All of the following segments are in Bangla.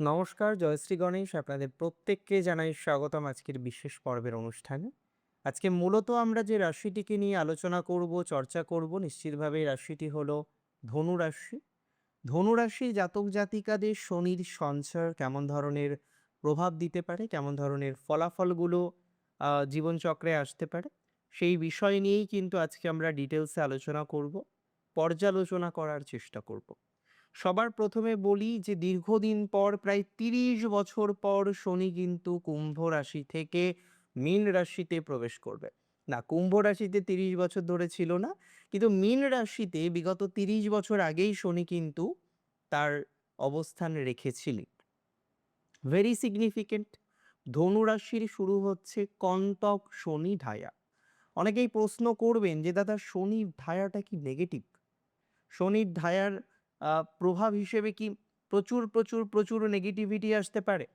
নমস্কার, জয়শ্রী গণেশ। আপনাদের প্রত্যেককে জানাই স্বাগতম আজকের বিশেষ পর্বের অনুষ্ঠানে। আজকে মূলত আমরা যে রাশিটিকে নিয়ে আলোচনা করব, চর্চা করব, নিশ্চিতভাবে রাশিটি হলো ধনু রাশি। ধনু রাশি জাতক জাতিকাদের শনির সঞ্চার কেমন ধরনের প্রভাব দিতে পারে, কেমন ধরনের ফলাফলগুলো জীবনচক্রে আসতে পারে, সেই বিষয় নিয়েই কিন্তু আজকে আমরা ডিটেলসে আলোচনা করব, পর্যালোচনা করার চেষ্টা করব। সবার প্রথমে বলি যে দীর্ঘদিন পর প্রায় তিরিশ বছর পর শনি কিন্তু কুম্ভ রাশি থেকে মীন রাশিতে প্রবেশ করবে। না কুম্ভ রাশিতে তিরিশ বছর ধরে ছিল না কিন্তু মীন রাশিতে বিগত তিরিশ বছর আগেই শনি কিন্তু তার অবস্থান রেখেছিলেন। ভেরি সিগনিফিকেন্ট ধনু রাশির শুরু হচ্ছে কন্তক শনি ঢায়া অনেকেই প্রশ্ন করবেন যে দাদা শনি ঢায়াটা কি নেগেটিভ শনির আহ, প্রভাব হিসেবে কি প্রচুর প্রচুর প্রচুর নেগেটিভিটি আসতে পারে?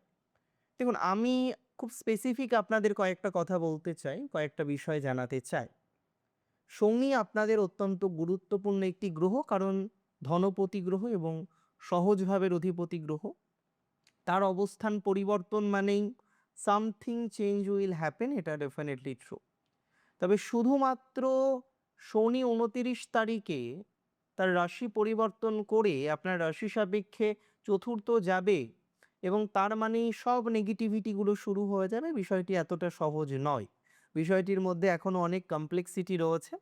দেখুন, আমি খুব স্পেসিফিক আপনাদের কয়েকটা কথা বলতে চাই, কয়েকটা বিষয় জানাতে চাই। শনি আপনাদের অত্যন্ত গুরুত্বপূর্ণ একটি গ্রহ, কারণ ধনপতি গ্রহ এবং সহজভাবের অধিপতি গ্রহ। তার অবস্থান পরিবর্তন মানেই সামথিং চেঞ্জ উইল হ্যাপেন এটা ডেফিনেটলি ট্রু তবে শুধুমাত্র শনি উনতিরিশ তারিখে তার রাশি পরিবর্তন করে আপনার রাশি সাপেক্ষে চতুর্থ যাবে এবং তার মানে সব নেগেটিভিটিগুলো শুরু হয়ে যাবে। বিষয়টি এতটা সহজ নয়। বিষয়টির মধ্যে এখনও অনেক কমপ্লেক্সিটি রয়েছে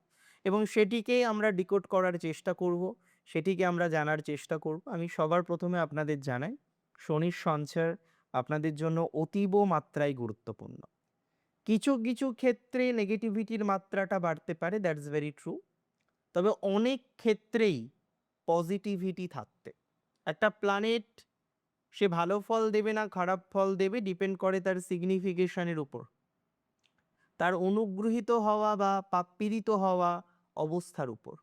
এবং সেটিকেই আমরা ডিকোড করার চেষ্টা করব, সেটিকে আমরা জানার চেষ্টা করব। আমি সবার প্রথমে আপনাদের জানাই, শনির সঞ্চার আপনাদের জন্য অতীব মাত্রায় গুরুত্বপূর্ণ। কিছু কিছু ক্ষেত্রে নেগেটিভিটির মাত্রাটা বাড়তে পারে দ্যাটস ভেরি ট্রু তবে অনেক ক্ষেত্রেই পজিটিভিটি থাকতে। একটা প্ল্যানেট সে ভালো ফল দেবে না, খারাপ ফল দেবে ডিপেন্ড করে তার সিগনিফিকেশনের উপর। তার অনুগ্রহীত হওয়া বা পাপ্পীড়িত হওয়া অবস্থার উপর।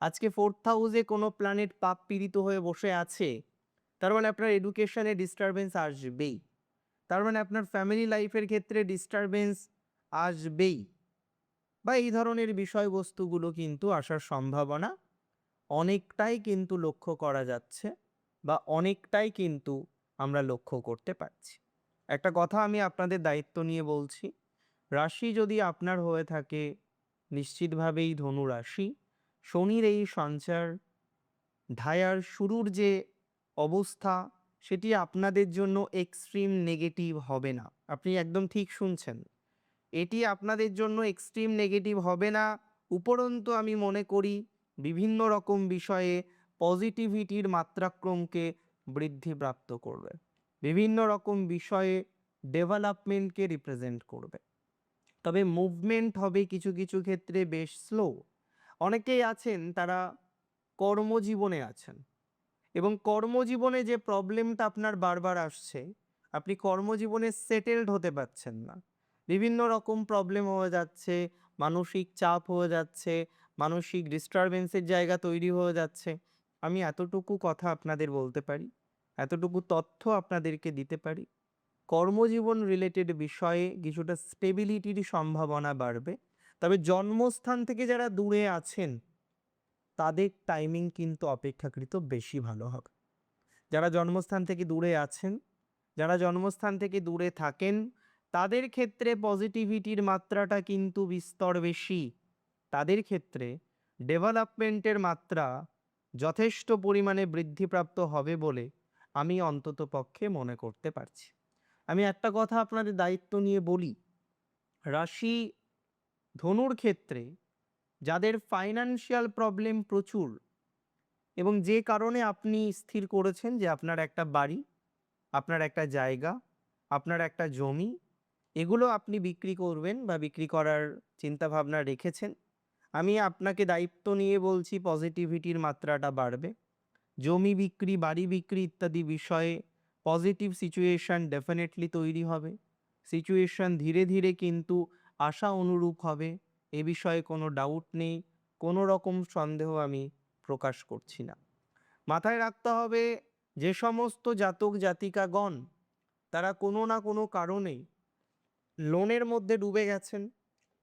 আজকে ফোর্থ হাউসে কোনো প্ল্যানেট পাপ পীড়িত হয়ে বসে আছে, তার মানে আপনার এডুকেশনে ডিস্টারবেন্স আসবেই। তার মানে আপনার ফ্যামিলি লাইফের ক্ষেত্রে ডিস্টারবেন্স আসবেই। বা এই ধরনের বিষয়বস্তুগুলো কিন্তু আসার সম্ভাবনা অনেকটাই কিন্তু লক্ষ্য করা যাচ্ছে বা অনেকটাই কিন্তু আমরা লক্ষ্য করতে পারছি। একটা কথা আমি আপনাদের দায়িত্ব নিয়ে বলছি, রাশি যদি আপনার হয়ে থাকে, নিশ্চিতভাবেই ধনু রাশি, শনির এই সঞ্চার ঢায়ার শুরুর যে অবস্থা, সেটি আপনাদের জন্য এক্সট্রিম নেগেটিভ হবে না। আপনি একদম ঠিক শুনছেন। এটি আপনাদের জন্য এক্সট্রিম নেগেটিভ হবে না। উপরন্তু আমি মনে করি, বিভিন্ন রকম বিষয়ে পজিটিভিটির মাত্রাক্রমকে বৃদ্ধিপ্রাপ্ত করবে। বিভিন্ন রকম বিষয়ে ডেভেলপমেন্টকে রিপ্রেজেন্ট করবে। তবে মুভমেন্ট হবে কিছু কিছু ক্ষেত্রে বেশ স্লো অনেকেই আছেন, তারা কর্মজীবনে আছেন। এবং কর্মজীবনে যে প্রবলেমটা আপনার বারবার আসছে, আপনি কর্মজীবনে সেটেলড হতে পারছেন না। বিভিন্ন রকম প্রবলেম হয়ে যাচ্ছে, মানসিক চাপ হয়ে যাচ্ছে, মানসিক ডিস্টারবেন্সের জায়গা তৈরি হয়ে যাচ্ছে। আমি এতটুকু কথা আপনাদের বলতে পারি, এতটুকু তথ্য আপনাদেরকে দিতে পারি। কর্মজীবন রিলেটেড বিষয়ে কিছুটা স্টেবিলিটির সম্ভাবনা বাড়বে। তবে জন্মস্থান থেকে যারা দূরে আছেন, তাদের টাইমিং কিন্তু অপেক্ষাকৃত বেশি ভালো হবে। যারা জন্মস্থান থেকে দূরে আছেন, যারা জন্মস্থান থেকে দূরে থাকেন তাদের ক্ষেত্রে পজিটিভিটির মাত্রাটা কিন্তু বিস্তর বেশি। তাদের ক্ষেত্রে ডেভেলপমেন্টের মাত্রা যথেষ্ট পরিমাণে বৃদ্ধিপ্রাপ্ত হবে বলে আমি অন্তত পক্ষে মনে করতে পারছি। আমি একটা কথা আপনাদের দায়িত্ব নিয়ে বলি। রাশি ধনুর ক্ষেত্রে যাদের ফাইনান্সিয়াল প্রবলেম প্রচুর এবং যে কারণে আপনি স্থির করেছেন যে আপনার একটা বাড়ি, আপনার একটা জায়গা, আপনার একটা জমি এগুলো আপনি বিক্রি করবেন বা বিক্রি করার চিন্তাভাবনা রেখেছেন। আমি আপনাকে দায়িত্ব নিয়ে বলছি পজিটিভিটির মাত্রাটা বাড়বে। জমি বিক্রি, বাড়ি বিক্রি ইত্যাদি বিষয়ে পজিটিভ সিচুয়েশান ডেফিনেটলি তৈরি হবে। সিচুয়েশান ধীরে ধীরে কিন্তু আশা অনুরূপ হবে। এ বিষয়ে কোনো ডাউট নেই। কোনো রকম সন্দেহ আমি প্রকাশ করছি না। মাথায় রাখতে হবে যে সমস্ত জাতক জাতিকাগণ তারা কোনো না কোনো কারণে লোনের মধ্যে ডুবে গেছেন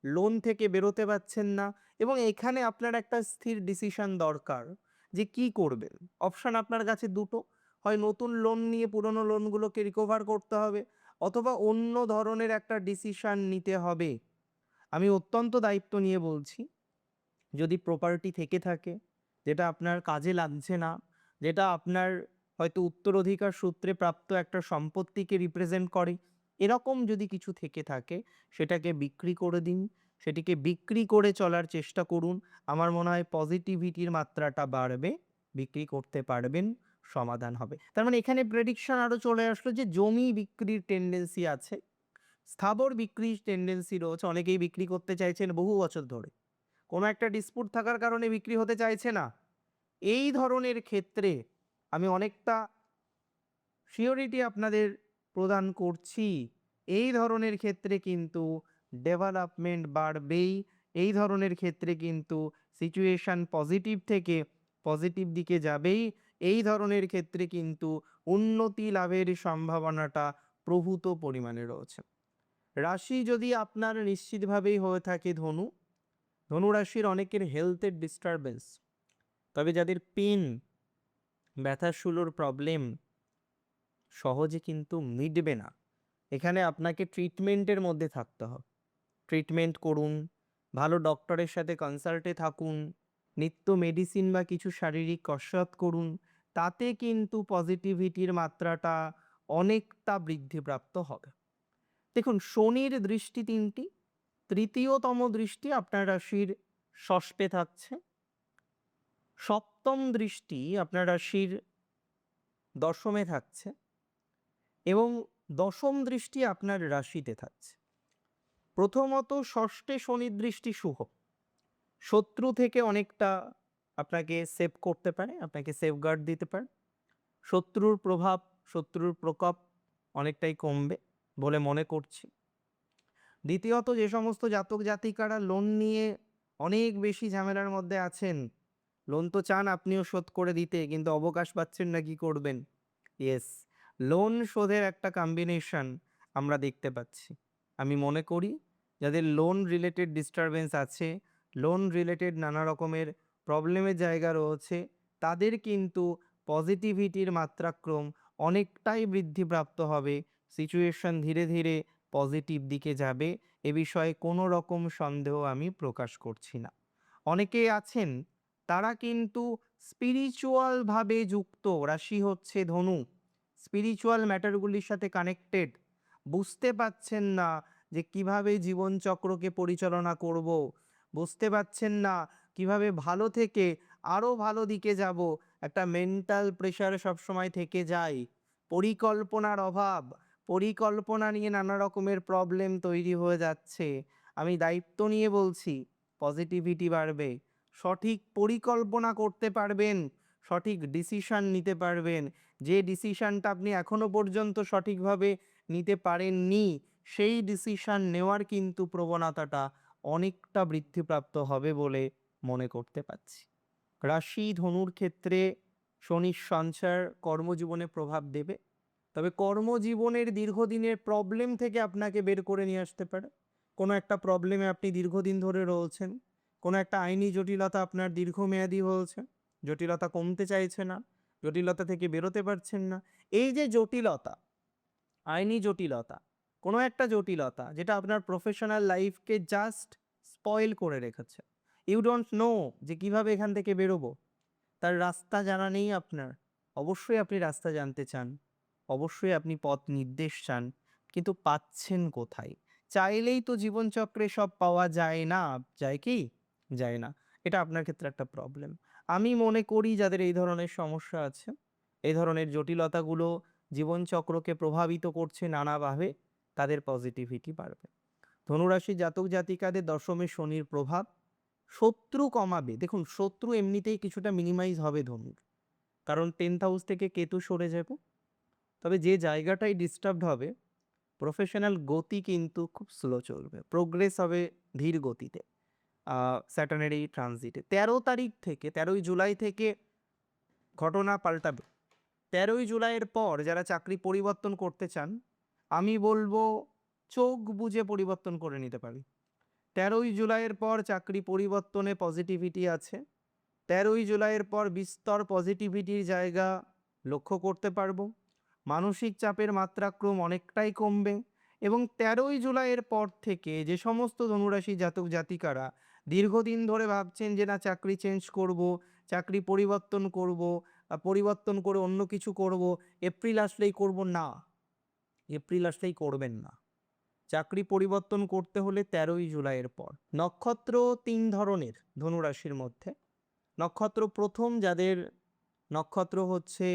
লোন থেকে বেরোতে পারছেন না এবং এখানে আপনার একটা স্থির ডিসিশন দরকার যে কি করবেন? অপশান আপনার কাছে দুটো, হয় নতুন লোন নিয়ে পুরনো লোনগুলোকে রিকভার করতে হবে অথবা অন্য ধরনের একটা ডিসিশন নিতে হবে। আমি অত্যন্ত দায়িত্ব নিয়ে বলছি, যদি প্রপার্টি থেকে থাকে, যেটা আপনার কাজে লাগছে না, যেটা আপনার হয়তো উত্তরাধিকার সূত্রে প্রাপ্ত একটা সম্পত্তিকে রিপ্রেজেন্ট করে এরকম যদি কিছু থেকে থাকে, সেটাকে বিক্রি করে দিন। সেটিকে বিক্রি করে চলার চেষ্টা করুন। আমার মনে হয় পজিটিভিটির মাত্রাটা বাড়বে, বিক্রি করতে পারবেন, সমাধান হবে। তার মানে এখানে প্রেডিকশন আরও চলে আসলো যে জমি বিক্রির টেন্ডেন্সি আছে, স্থাবর বিক্রির টেন্ডেন্সি রয়েছে। অনেকেই বিক্রি করতে চাইছেন বহু বছর ধরে। কোনো একটা ডিসপুট থাকার কারণে বিক্রি হতে চাইছে না। এই ধরনের ক্ষেত্রে আমি অনেকটা সিওরিটি আপনাদের প্রদান করছি। এই ধরনের ক্ষেত্রে কিন্তু ডেভেলপমেন্ট বাড়বেই। এই ধরনের ক্ষেত্রে কিন্তু সিচুয়েশান পজিটিভ থেকে পজিটিভ দিকে যাবেই। এই ধরনের ক্ষেত্রে কিন্তু উন্নতি লাভের সম্ভাবনাটা প্রভূত পরিমাণে রয়েছে। রাশি যদি আপনার নিশ্চিতভাবেই হয়ে থাকে ধনু ধনু রাশির অনেকের হেলথের ডিস্টারবেন্স তবে যাদের পেন ব্যথাশুলোর প্রবলেম সহজে কিন্তু মিটবে না। এখানে আপনাকে ট্রিটমেন্টের মধ্যে থাকতে হবে। ট্রিটমেন্ট করুন, ভালো ডক্টরের সাথে কনসাল্টে থাকুন, নিত্য মেডিসিন বা কিছু শারীরিক কসরত করুন, তাতে কিন্তু পজিটিভিটির মাত্রাটা অনেকটা বৃদ্ধিপ্রাপ্ত হবে। দেখুন, শনির দৃষ্টি তিনটি, তৃতীয়তম দৃষ্টি আপনার রাশির ষষ্ঠে থাকছে। সপ্তম দৃষ্টি আপনার রাশির দশমে থাকছে। এবং দশম দৃষ্টি আপনার রাশিতে থাকছে। প্রথমত ষষ্ঠে শনির দৃষ্টি শুভ। শত্রু থেকে অনেকটা আপনাকে সেভ করতে পারে, আপনাকে সেফগার্ড দিতে পারে। শত্রুর প্রভাব, শত্রুর প্রকোপ অনেকটাই কমবে বলে মনে করছি। দ্বিতীয়ত যে সমস্ত জাতক জাতিকারা লোন নিয়ে অনেক বেশি ঝামেলার মধ্যে আছেন লোন তো চান আপনিও শোধ করে দিতে, কিন্তু অবকাশ পাচ্ছেন না, কি করবেন? ইয়েস লোন শোধের একটা কম্বিনেশন আমরা দেখতে পাচ্ছি। আমি মনে করি যাদের লোন রিলেটেড ডিস্টারবেন্স আছে লোন রিলেটেড নানা রকমের প্রবলেমের জায়গা রয়েছে, তাদের কিন্তু পজিটিভিটির মাত্রাক্রম অনেকটাই বৃদ্ধিপ্রাপ্ত হবে। সিচুয়েশন ধীরে ধীরে পজিটিভ দিকে যাবে, এ বিষয়ে কোনো রকম সন্দেহ আমি প্রকাশ করছি না। অনেকে আছেন, তারা কিন্তু স্পিরিচুয়ালভাবে যুক্ত, রাশি হচ্ছে ধনু। স্পিরিচুয়াল ম্যাটারগুলির সাথে কানেক্টেড বুঝতে পাচ্ছেন না যে কীভাবে জীবনচক্রকে পরিচালনা করব, বুঝতে পাচ্ছেন না কীভাবে ভালো থেকে আরও ভালো দিকে যাব, একটা মেন্টাল প্রেশার সবসময় থেকে যায় পরিকল্পনার অভাব, পরিকল্পনা নিয়ে নানা রকমের প্রবলেম তৈরি হয়ে যাচ্ছে। আমি দায়িত্ব নিয়ে বলছি পজিটিভিটি বাড়বে, সঠিক পরিকল্পনা করতে পারবেন সঠিক ডিসিশান নিতে পারবেন। যে ডিসিশানটা আপনি এখনও পর্যন্ত সঠিকভাবে নিতে পারেননি, সেই ডিসিশান নেওয়ার কিন্তু প্রবণতাটা অনেকটা বৃদ্ধিপ্রাপ্ত হবে বলে মনে করতে পারছি। রাশি ধনুর ক্ষেত্রে শনির সঞ্চার কর্মজীবনে প্রভাব দেবে। তবে কর্মজীবনের দীর্ঘদিনের প্রবলেম থেকে আপনাকে বের করে নিয়ে আসতে পারে। কোনো একটা প্রবলেমে আপনি দীর্ঘদিন ধরে রয়েছেন, কোনো একটা আইনি জটিলতা আপনার দীর্ঘমেয়াদী হয়েছে। জটিলতা কমতে চাইছে না, জটিলতা থেকে বেরোতে পারছেন না। এই যে জটিলতা, আইনি জটিলতা, কোনো একটা জটিলতা যেটা আপনার প্রফেশনাল লাইফকে জাস্ট স্পয়েল করে রেখেছে। ইউ ডোন্ট নো যে কীভাবে এখান থেকে বেরোবো। তার রাস্তা জানা নেই আপনার। অবশ্যই আপনি রাস্তা জানতে চান। অবশ্যই আপনি পথ নির্দেশ চান। কিন্তু পাচ্ছেন কোথায়? চাইলেই তো জীবনচক্রে সব পাওয়া যায় না। যায় কি? যায় না। এটা আপনার ক্ষেত্রে একটা প্রবলেম আমি মনে করি যাদের এই ধরনের সমস্যা আছে, এই ধরনের জটিলতাগুলো জীবনচক্রকে প্রভাবিত করছে নানাভাবে, তাদের পজিটিভিটি বাড়বে। ধনুরাশি জাতক জাতিকাদের দশমে শনির প্রভাব, শত্রু কমাবে। দেখুন, শত্রু এমনিতেই কিছুটা মিনিমাইজ হবে ধনুর, কারণ টেন্থ হাউস থেকে কেতু সরে যাব। তবে যে জায়গাটাই ডিস্টার্বড হবে প্রফেশনাল গতি কিন্তু খুব স্লো চলবে প্রোগ্রেস হবে ধীর গতিতে। স্যাটার্নের এই ট্রানজিটে। তেরো তারিখ থেকে, তেরোই জুলাই থেকে ঘটনা পাল্টাবে। তেরোই জুলাইয়ের পর যারা চাকরি পরিবর্তন করতে চান, আমি বলব চোখ বুঝে পরিবর্তন করে নিতে পারি। তেরোই জুলাইয়ের পর চাকরি পরিবর্তনে পজিটিভিটি আছে। তেরোই জুলাইয়ের পর বিস্তর পজিটিভিটির জায়গা লক্ষ্য করতে পারব। মানসিক চাপের মাত্রাক্রম অনেকটাই কমবে এবং তেরোই জুলাইয়ের পর থেকে যে সমস্ত ধনুরাশি জাতক জাতিকারা দীর্ঘদিন ধরে ভাবছেন যে, না, চাকরি চেঞ্জ করব, চাকরি পরিবর্তন করব পরিবর্তন করে অন্য কিছু করব এপ্রিল আসলেই করব। না এপ্রিল আসলেই করবেন না। চাকরি পরিবর্তন করতে হলে তেরোই জুলাইয়ের পর, নক্ষত্র তিন ধরনের ধনুরাশির মধ্যে। নক্ষত্র প্রথম যাদের নক্ষত্র হচ্ছে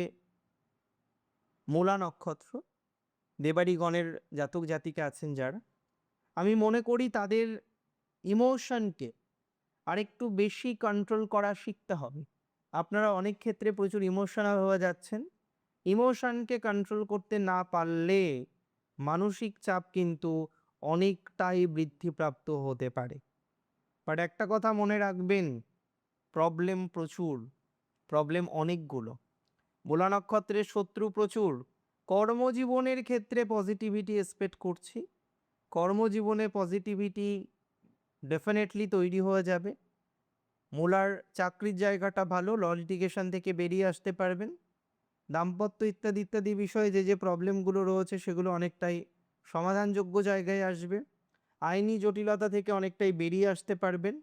মূলা নক্ষত্র দেবাড়িগণের জাতক জাতিকা আছেন যারা। আমি মনে করি তাদের ইমোশনকে আরেকটু বেশি কন্ট্রোল করা শিখতে হবে। আপনারা অনেক ক্ষেত্রে প্রচুর ইমোশনাল হয়ে যাচ্ছেন। ইমোশনকে কন্ট্রোল করতে না পারলে মানসিক চাপ কিন্তু অনেকটাই বৃদ্ধিপ্রাপ্ত হতে পারে। বাট একটা কথা মনে রাখবেন প্রবলেম প্রচুর প্রবলেম অনেকগুলো। বোলা নক্ষত্রের শত্রু প্রচুর। কর্মজীবনের ক্ষেত্রে পজিটিভিটি এক্সপেক্ট করছি। কর্মজীবনে পজিটিভিটি ডেফিনেটলি তৈরি হয়ে যাবে। মোলার চাকরির জায়গাটা ভালো ল লিটিগেশন থেকে বেরিয়ে আসতে পারবেন। দাম্পত্য ইত্যাদি ইত্যাদি বিষয়ে যে যে প্রবলেমগুলো রয়েছে সেগুলো অনেকটাই সমাধানযোগ্য জায়গায় আসবে। আইনি জটিলতা থেকে অনেকটাই বেরিয়ে আসতে পারবেন।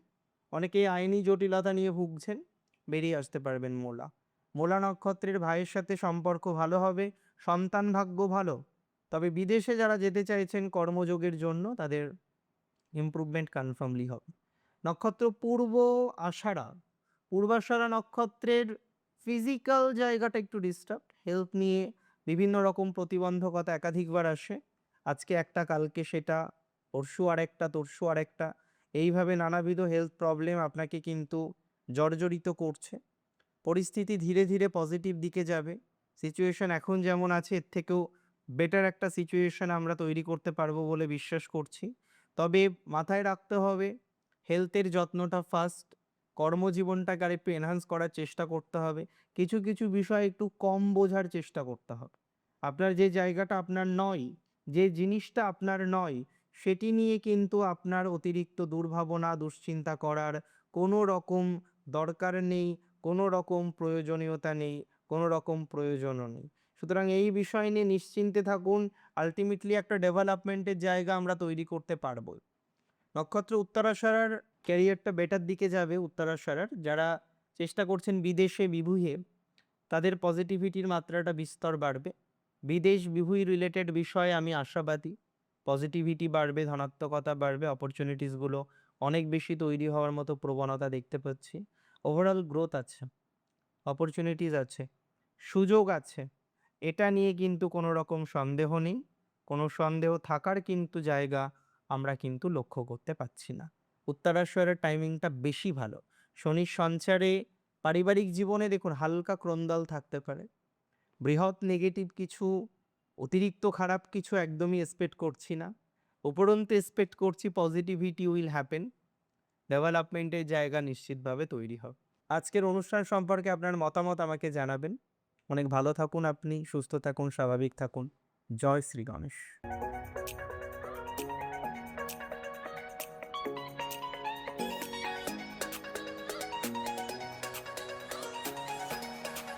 অনেকেই আইনি জটিলতা নিয়ে ভুগছেন, বেরিয়ে আসতে পারবেন মোলা। মোলা নক্ষত্রের ভাইয়ের সাথে সম্পর্ক ভালো হবে, সন্তান ভাগ্য ভালো। তবে বিদেশে যারা যেতে চাইছেন কর্মযোগের জন্য, তাদের ইমপ্রুভমেন্ট কনফার্মলি হবে। নক্ষত্র পূর্ব আষাঢ়া, পূর্বাষাঢ়া নক্ষত্রের ফিজিক্যাল জায়গাটা একটু ডিস্টার্ব হেলথ নিয়ে বিভিন্ন রকম প্রতিবন্ধকতা একাধিকবার আসে। আজকে একটা, কালকে সেটা, পরশু আরেকটা, তরশু আরেকটা, এইভাবে নানাবিধ হেলথ প্রবলেম আপনাকে কিন্তু জর্জরিত করছে। পরিস্থিতি ধীরে ধীরে পজিটিভ দিকে যাবে। সিচুয়েশন এখন যেমন আছে, এর থেকেও বেটার একটা সিচুয়েশন আমরা তৈরি করতে পারব বলে বিশ্বাস করছি। তবে মাথায় রাখতে হবে হেলথের যত্নটা ফার্স্ট কর্মজীবনটাকে আর একটু এনহান্স করার চেষ্টা করতে হবে, কিছু কিছু বিষয় একটু কম বোঝার চেষ্টা করতে হবে। আপনার যে জায়গাটা আপনার নয়, যে জিনিসটা আপনার নয়, সেটি নিয়ে কিন্তু আপনার অতিরিক্ত দুর্ভাবনা, দুশ্চিন্তা করার কোনো রকম দরকার নেই, কোনো রকম প্রয়োজনীয়তা নেই, কোনো রকম প্রয়োজনও নেই। সুতরাং এই বিষয় নিয়ে নিশ্চিন্তে থাকুন আলটিমেটলি একটা ডেভেলপমেন্টের জায়গা আমরা তৈরি করতে পারব। নক্ষত্র উত্তরাশারার ক্যারিয়ারটা বেটার দিকে যাবে উত্তরাশারার। যারা চেষ্টা করছেন বিদেশে বিভুয়ে তাদের পজিটিভিটির মাত্রাটা বিস্তর বাড়বে। বিদেশ বিভুই রিলেটেড বিষয়ে আমি আশাবাদী। পজিটিভিটি বাড়বে, ধনাত্মকতা বাড়বে অপরচুনিটিসগুলো অনেক বেশি তৈরি হওয়ার মতো প্রবণতা দেখতে পাচ্ছি। ওভারঅল গ্রোথ আছে অপরচুনিটিস আছে, সুযোগ আছে। এটা নিয়ে কিন্তু কোনো রকম সন্দেহ নেই। কোনো সন্দেহ থাকার কিন্তু জায়গা আমরা কিন্তু লক্ষ্য করতে পারছি না। উত্তরাশ্বরের টাইমিংটা বেশি ভালো। শনির সঞ্চারে পারিবারিক জীবনে দেখুন হালকা ক্রন্দল থাকতে পারে। বৃহৎ নেগেটিভ কিছু, অতিরিক্ত খারাপ কিছু একদমই এক্সপেক্ট করছি না। উপরন্তু এক্সপেক্ট করছি পজিটিভিটি উইল হ্যাপেন ডেভেলপমেন্টের জায়গা নিশ্চিতভাবে তৈরি হবে। আজকের অনুষ্ঠান সম্পর্কে আপনার মতামত আমাকে জানাবেন। অনেক ভালো থাকুন আপনি সুস্থ থাকুন স্বাভাবিক থাকুন। জয় শ্রী গণেশ।